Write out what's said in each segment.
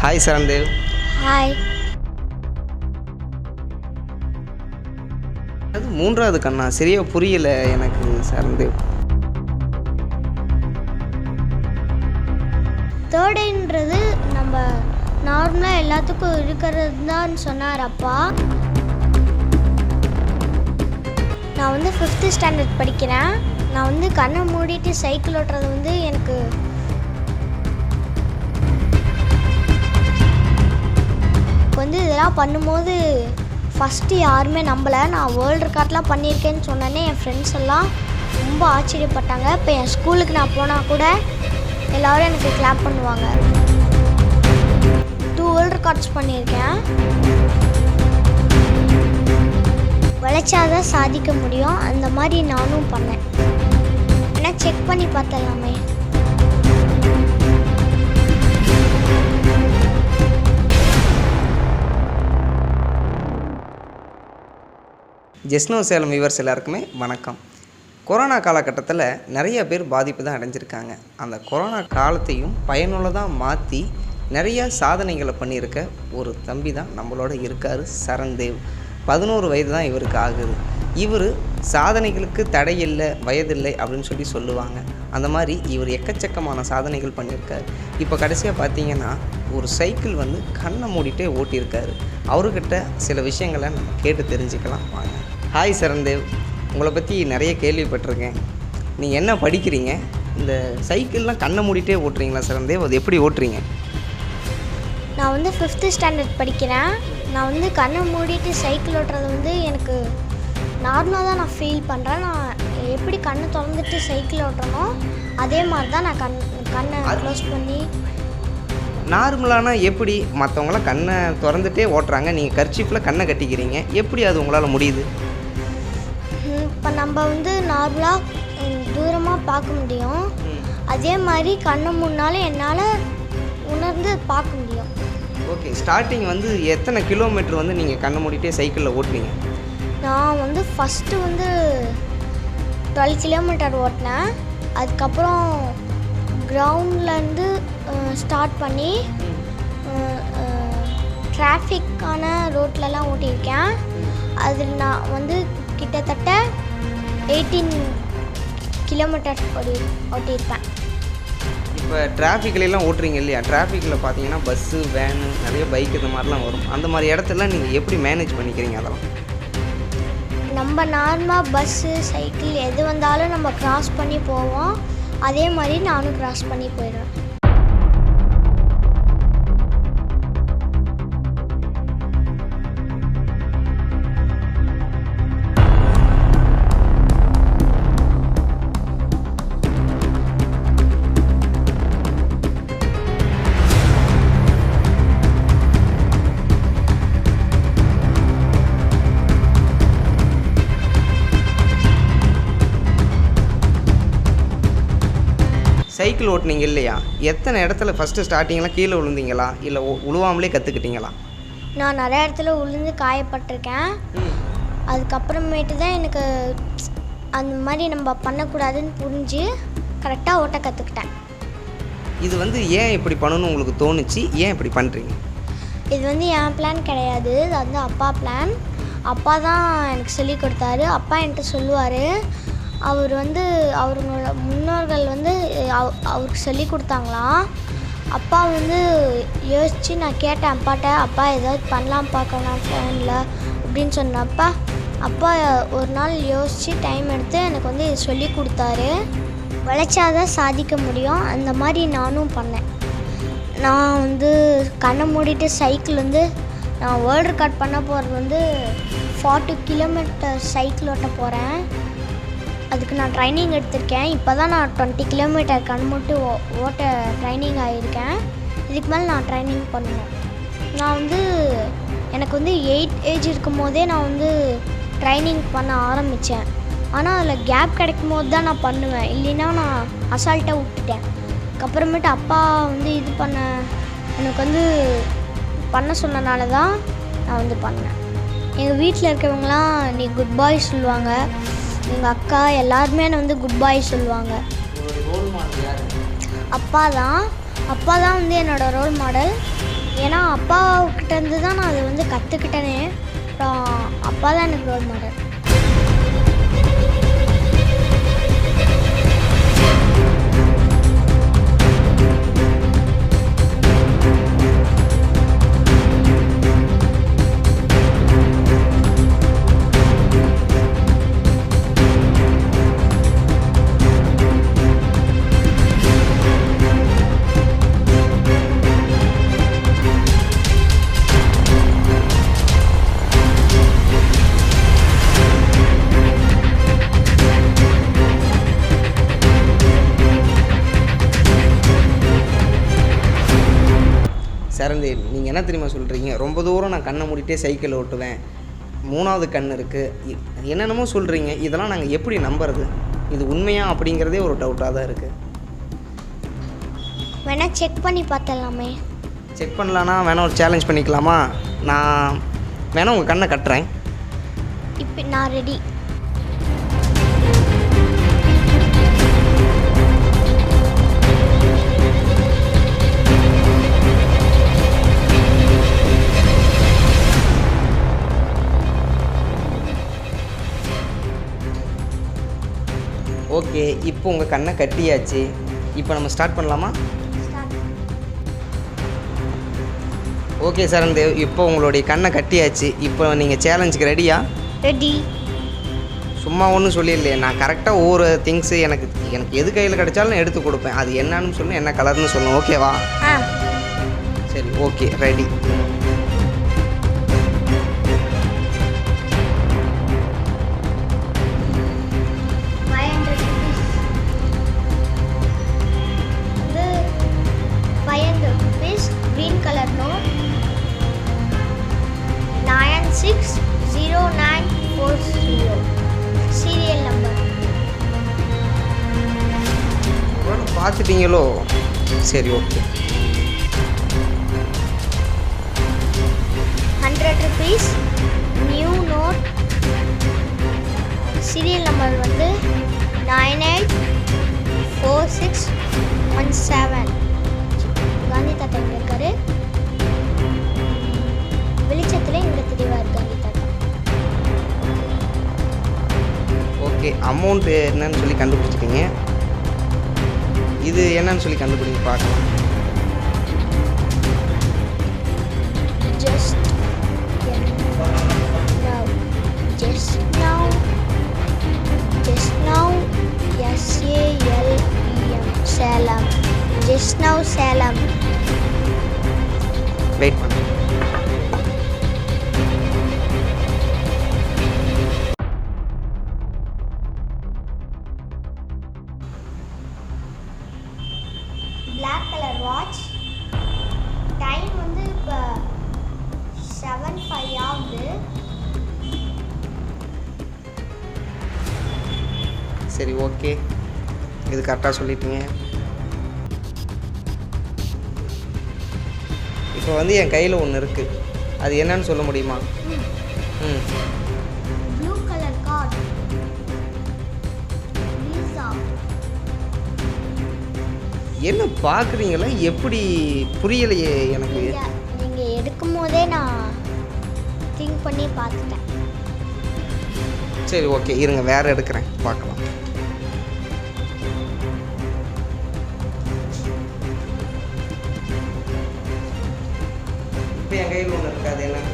Hi சரண்தேவ் hi அது மூன்றாவது கண்ணா? சரியா புரியல எனக்கு சரண்தேவ் தேர்ட் ஐன்றது நம்ம நார்மலாக எல்லாத்துக்கும் இருக்கிறது தான் சொன்னார் அப்பா. நான் வந்து ஃபிஃப்த்து ஸ்டாண்டர்ட் படிக்கிறேன். நான் வந்து கண்ணை மூடிட்டு சைக்கிள் ஓட்டுறது வந்து எனக்கு வந்து இதெல்லாம் பண்ணும்போது ஃபஸ்ட்டு யாருமே நம்பலை. நான் வேர்ல்டு ரெக்கார்ட்லாம் பண்ணியிருக்கேன்னு சொன்னோன்னே என் ஃப்ரெண்ட்ஸ் எல்லாம் ரொம்ப ஆச்சரியப்பட்டாங்க. இப்போ என் ஸ்கூலுக்கு நான் போனால் கூட எல்லோரும் எனக்கு கிளாப் பண்ணுவாங்க. டூ வேர்ல்டு ரெக்கார்ட்ஸ் பண்ணியிருக்கேன். உழைச்சாதான் சாதிக்க முடியும். அந்த மாதிரி நானும் பண்ணேன். ஆனால் செக் பண்ணி பார்த்தலாமே ஜெஸ்னோ சேலம் வியூவர்ஸ் எல்லாருக்குமே வணக்கம். கொரோனா காலகட்டத்தில் நிறைய பேர் பாதிப்பு தான் அடைஞ்சிருக்காங்க. அந்த கொரோனா காலத்தையும் பயனுள்ளதாக மாற்றி நிறைய சாதனைகளை பண்ணியிருக்க ஒரு தம்பி தான் நம்மளோட இருக்கார் சரண்தேவ். பதினோரு வயது தான் இவருக்கு ஆகுது. இவர் சாதனைகளுக்கு தடை இல்லை வயதில்லை அப்படின்னு சொல்லி சொல்லுவாங்க. அந்த மாதிரி இவர் எக்கச்சக்கமான சாதனைகள் பண்ணியிருக்காரு. இப்போ கடைசியாக பார்த்தீங்கன்னா ஒரு சைக்கிள் வந்து கண்ணை மூடிட்டே ஓட்டியிருக்காரு. அவர்கிட்ட சில விஷயங்களை நம்ம கேட்டு தெரிஞ்சுக்கலாம் வாங்க. ஹாய் சரண்தேவ். உங்களை பற்றி நிறைய கேள்விப்பட்டிருக்கேன். நீங்கள் என்ன படிக்கிறீங்க? இந்த சைக்கிள்லாம் கண்ணை மூடிட்டே ஓட்டுறீங்களா சரண்தேவ்? அது எப்படி ஓட்டுறீங்க? நான் வந்து ஃபிஃப்த்து ஸ்டாண்டர்ட் படிக்கிறேன். நான் வந்து கண்ணை மூடிட்டு சைக்கிள் ஓட்டுறது வந்து எனக்கு நார்மலாக தான் நான் ஃபீல் பண்ணுறேன் நான் எப்படி கண்ணை திறந்துட்டு சைக்கிள் ஓட்டுறனோ அதே மாதிரி தான் நான் கண் கண்ணை க்ளோஸ் பண்ணி நார்மலானா எப்படி மற்றவங்களாம் கண்ணை திறந்துட்டே ஓட்டுறாங்க? நீங்கள் கர்ச்சீஃபில் கண்ணை கட்டிக்கிறீங்க. எப்படி அது உங்களால் முடியுது? இப்போ நம்ம வந்து நார்மலாக தூரமாக பார்க்க முடியும். அதே மாதிரி கண்ணை முன்னாலும் என்னால் உணர்ந்து பார்க்க முடியும். ஓகே ஸ்டார்டிங் வந்து எத்தனை கிலோமீட்டர் வந்து நீங்கள் கண்ணை மூடிட்டே சைக்கிளில் ஓட்டுனீங்க? நான் வந்து ஃபஸ்ட்டு வந்து டுவெல் கிலோமீட்டர் ஓட்டினேன். அதுக்கப்புறம் கிரவுண்ட்லேருந்து ஸ்டார்ட் பண்ணி டிராஃபிக்கான ரோட்லலாம் ஓட்டியிருக்கேன். அதில் நான் வந்து கிட்டத்தட்ட எயிட்டீன் கிலோமீட்டர் ஓடி ஓட்டியிருப்பேன். இப்போ டிராஃபிக்லாம் ஓட்டுறீங்க இல்லையா? டிராஃபிக்கில் பார்த்தீங்கன்னா பஸ்ஸு வேனு நிறைய பைக் இந்த மாதிரிலாம் வரும். அந்த மாதிரி இடத்துல நீங்கள் எப்படி மேனேஜ் பண்ணிக்கிறீங்க அதெல்லாம்? நம்ம நார்மலாக பஸ்ஸு சைக்கிள் எது வந்தாலும் நம்ம கிராஸ் பண்ணி போவோம். அதே மாதிரி நானும் கிராஸ் பண்ணி போயிடுவேன். சைக்கிள் ஓட்டுனீங்க இல்லையா? எத்தனை இடத்துல ஃபஸ்ட்டு ஸ்டார்டிங்கில் கீழே விழுந்தீங்களா? இல்லை உழுவாமலே கற்றுக்கிட்டீங்களா நான் நிறைய இடத்துல உளுந்து காயப்பட்டிருக்கேன். அதுக்கப்புறமேட்டு தான் எனக்கு அந்த மாதிரி நம்ம பண்ணக்கூடாதுன்னு புரிஞ்சு கரெக்டாக ஓட்ட கற்றுக்கிட்டேன் இது வந்து ஏன் இப்படி பண்ணணும்னு உங்களுக்கு தோணுச்சு? ஏன் இப்படி பண்ணுறீங்க இது வந்து என் பிளான் கிடையாது. இது வந்து அப்பா பிளான் அப்பா தான் எனக்கு சொல்லி கொடுத்தாரு. அப்பா என்கிட்ட சொல்லுவார் அவர் வந்து அவங்களோட முன்னோர்கள் வந்து அவ- அவருக்கு சொல்லி கொடுத்தாங்களாம். அப்பா வந்து யோசித்து நான் கேட்டேன் அப்பாட்ட அப்பா ஏதாவது பண்ணலாம் பார்க்கலாம் ஃபோனில் அப்படின்னு சொன்னப்பா. அப்பா ஒரு நாள் யோசித்து டைம் எடுத்து எனக்கு வந்து இது சொல்லி கொடுத்தாரு. உழைச்சாதான் சாதிக்க முடியும். அந்த மாதிரி நானும் பண்ணேன். நான் வந்து கண்ணை மூடிட்டு சைக்கிள் வந்து நான் வேர்ல்டு ரெக்கார்ட் பண்ண போகிறது வந்து ஃபார்ட்டி கிலோமீட்டர் சைக்கிள் ஓட்ட போகிறேன் அதுக்கு நான் ட்ரைனிங் எடுத்திருக்கேன். இப்போ தான் நான் டுவெண்ட்டி கிலோமீட்டர் கண்மட்டு ஓ ஓட்ட ட்ரைனிங் ஆகியிருக்கேன் இதுக்கு மேலே நான் ட்ரைனிங் பண்ணணும். நான் வந்து எனக்கு வந்து எயிட் ஏஜ் இருக்கும் போதே நான் வந்து ட்ரைனிங் பண்ண ஆரம்பித்தேன் ஆனால் அதில் கேப் கிடைக்கும் போது தான் நான் பண்ணுவேன். இல்லைன்னா நான் அசால்ட்டாக விட்டுட்டேன். அதுக்கப்புறமேட்டு அப்பா வந்து இது பண்ண எனக்கு வந்து பண்ண சொன்னனால தான் நான் வந்து பண்ணேன். எங்கள் வீட்டில் இருக்கிறவங்களாம் நீ குட் பாய் சொல்லுவாங்க. எங்கள் அக்கா எல்லாருமே என்னை வந்து குட் பாய் சொல்லுவாங்க. அப்பா தான் அப்பா தான் வந்து என்னோட ரோல் மாடல் ஏன்னா அப்பாக்கிட்டேருந்து தான் நான் அதை வந்து கற்றுக்கிட்டேனே அப்புறம் அப்பா தான் எனக்கு ரோல் மாடல் என்ன தெரியுமா சொல்கிறீங்க ரொம்ப தூரம் நான் கண்ணை மூடிட்டே சைக்கிள் ஓட்டுவேன். மூணாவது கண் இருக்குது என்னென்னமோ சொல்கிறீங்க இதெல்லாம் நாங்கள் எப்படி நம்புறது? இது உண்மையா அப்படிங்கிறதே ஒரு டவுட்டாக தான் இருக்குது வேணா செக் பண்ணி பார்த்தலாமே செக் பண்ணலான்னா வேணா ஒரு சேலஞ்ச் பண்ணிக்கலாமா? நான் வேணா உங்கள் கண்ணை கட்டுறேன். இப்போ நான் ரெடி ஓகே இப்போ உங்கள் கண்ணை கட்டியாச்சு. இப்போ நம்ம ஸ்டார்ட் பண்ணலாமா? ஓகே சரண்தேவ் இப்போ உங்களுடைய கண்ணை கட்டியாச்சு. இப்போ நீங்கள் சேலஞ்சுக்கு ரெடியா ரெடி சும்மா ஒன்றும் சொல்லிடலையே. நான் கரெக்டாக ஒவ்வொரு திங்ஸு எனக்கு எனக்கு எது கையில் கிடைச்சாலும் நான் எடுத்து கொடுப்பேன். அது என்னன்னு சொல்லணும் என்ன கலர்னு சொல்லணும். ஓகேவா சரி okay ready nine six zero nine four zero. Serial number பார்த்துட்டீங்களோ? சரி okay. Hundred rupees new note serial number வந்து nine eight four six one seven Gandhi தாத்தா இருக்காரு. வெளிச்சத்தில் இங்கே தெளிவார் காந்தி தாத்தா. ஓகே அமௌண்ட் என்னன்னு சொல்லி கண்டுபிடிச்சிட்டீங்க. இது என்னன்னு சொல்லி கண்டுபிடிங்க பார்க்கலாம். Just now. Just now. Just now. S A L E M. Just now பண்ணு சரி ஓகே. இது கரெக்டாக சொல்லிட்டீங்க. இப்போ வந்து என் கையில் ஒன்று இருக்குது அது என்னன்னு சொல்ல முடியுமா? ம். என்ன பார்க்குறீங்களா எப்படி புரியலையே எனக்கு. நீங்கள் நீங்கள் எடுக்கும் போதே நான் திங்க் பண்ணி பார்த்துட்டேன். சரி ஓகே. இருங்க வேறு எடுக்கிறேன். பார்க்கலாம். இப்போ என் கையில் ஒன்று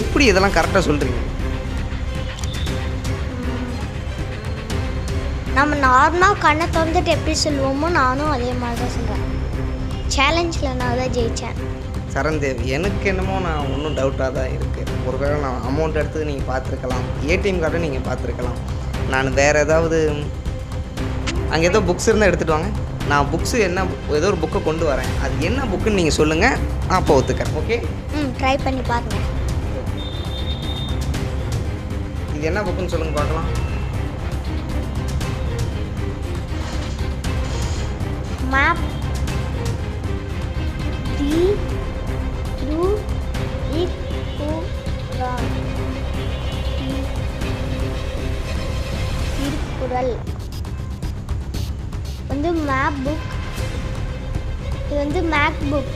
எப்படி இதெல்லாம் கரெக்டாக சொல்கிறீங்க நம்ம நார்மலாக கண்ணை திறந்துட்டு எப்படி சொல்லுவோமோ நானும் அதே மாதிரி தான் சொல்கிறேன் சேலஞ்சில் நான் தான் ஜெயித்தேன் சரண்தேவ் எனக்கு என்னமோ நான் ஒன்றும் டவுட்டாக தான் இருக்குது ஒருவேளை நான் அமௌண்ட் எடுத்தது நீங்கள் பார்த்துருக்கலாம். ஏடிஎம் கார்டை நீங்கள் பார்த்துருக்கலாம். நான் வேறு ஏதாவது அங்கே ஏதோ புக்ஸ் இருந்தால் எடுத்துகிட்டு வாங்க. நான் புக்ஸு என்ன ஏதோ ஒரு புக்கை கொண்டு வரேன். அது என்ன புக்குன்னு நீங்கள் சொல்லுங்கள் நான் அப்போ ஒத்துக்கிறேன். ஓகே ம் ட்ரை பண்ணி பாருங்கள் இது என்ன புக்குன்னு சொல்லுங்கள் பார்க்கலாம் மேப் தி ரு இக் கு திருக்குறள் வந்து மேப் புக் இது வந்து மேக் புக்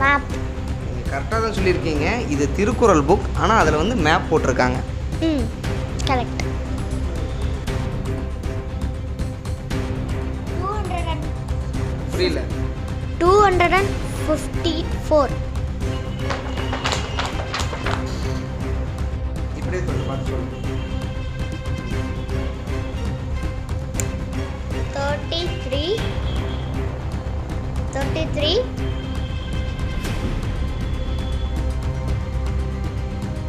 மேப் கரெக்டாக தான் சொல்லியிருக்கீங்க. இது திருக்குறள் புக் ஆனால் அதில் வந்து மேப் போட்டிருக்காங்க. ம் கரெக்ட் புரியல. Two hundred and fifty four இப்படியே சொல்லு பார்த்து சொல்லு. Thirty three thirty three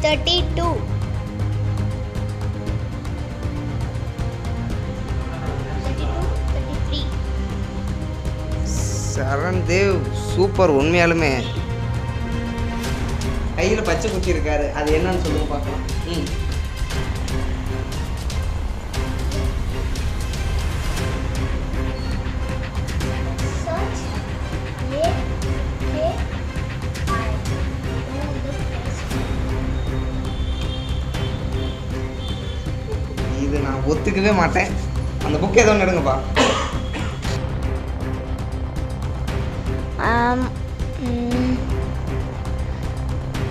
thirty two Saran Dev super உண்மையாலுமே. கையில் பச்சை குச்சி இருக்காரு. அது என்னன்னு சொல்லுங்க பார்க்கலாம். ம். நான் ஒத்துக்கவே மாட்டேன். அந்த புக் ஏதோ ஒன்று எடுங்கப்பா. Um, mm,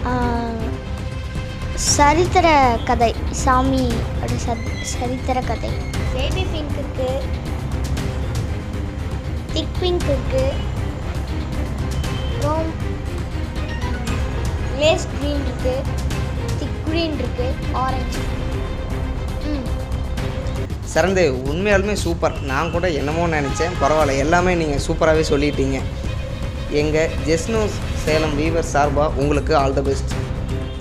uh, சரித்திர கதை. சாமி ஒரு சத் சரித்திர கதை. பேபி பிங்க் இருக்கு திக் பிங்க் இருக்கு அப்புறம் லேஸ் க்ரீன் இருக்கு திக் க்ரீன் இருக்கு ஆரஞ்சு சரந்து உண்மையாலுமே சூப்பர் நான் கூட என்னமோ நினச்சேன். பரவாயில்ல எல்லாமே நீங்கள் சூப்பராகவே சொல்லிட்டீங்க. எங்கள் ஜெஸ்னோ சேலம் வீவர் சார்பாக உங்களுக்கு ஆல் த பெஸ்ட்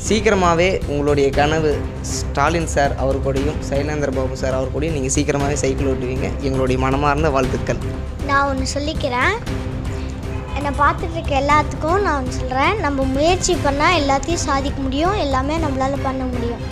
சீக்கிரமாகவே உங்களுடைய கனவு ஸ்டாலின் சார் அவர் கூடயும் சைலேந்திர பாபு சார் அவர் கூடயும் நீங்கள் சீக்கிரமாகவே சைக்கிள் ஓட்டுவீங்க. எங்களுடைய மனமார்ந்த வாழ்த்துக்கள். நான் ஒன்று சொல்லிக்கிறேன். என்னை பார்த்துட்டு இருக்க எல்லாத்துக்கும் நான் ஒன்று சொல்கிறேன் நம்ம முயற்சி பண்ணால் எல்லாத்தையும் சாதிக்க முடியும். எல்லாமே நம்மளால் பண்ண முடியும்.